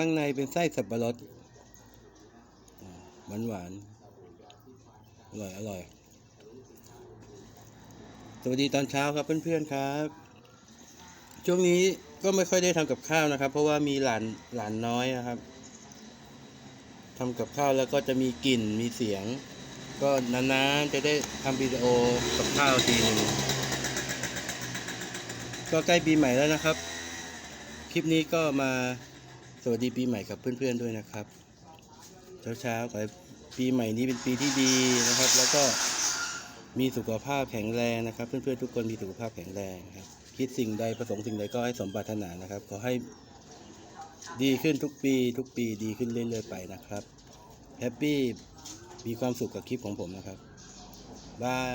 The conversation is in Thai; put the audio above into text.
ข้างในเป็นไส้สับปะรดหวานหวานอร่อย อร่อย สวัสดีตอนเช้าครับเพื่อนๆครับ ช่วงนี้ก็ไม่ค่อยได้ทำกับข้าวนะครับ เพราะว่ามีหลานหลานน้อยนะครับทำกับข้าวแล้วก็จะมีกลิ่นมีเสียง ก็นานๆจะได้ทำวิดีโอกับข้าวทีหนึ่งก็ใกล้ปีใหม่แล้วนะครับ คลิปนี้ก็มา สวัสดีปีใหม่กับเพื่อนๆด้วยนะครับ เช้าๆขอให้ปีใหม่นี้เป็นปีที่ดีนะครับ แล้วก็มีสุขภาพแข็งแรงนะครับ เพื่อนๆทุกคนมีสุขภาพแข็งแรงครับคิดสิ่งใดประสงค์สิ่งใดก็ให้สมปรารถนานะครับ ขอให้ดีขึ้นทุกปี ทุกปีดีขึ้นเรื่อยๆไปนะครับแฮปปี้มีความสุขกับคลิปของผมนะครับบาย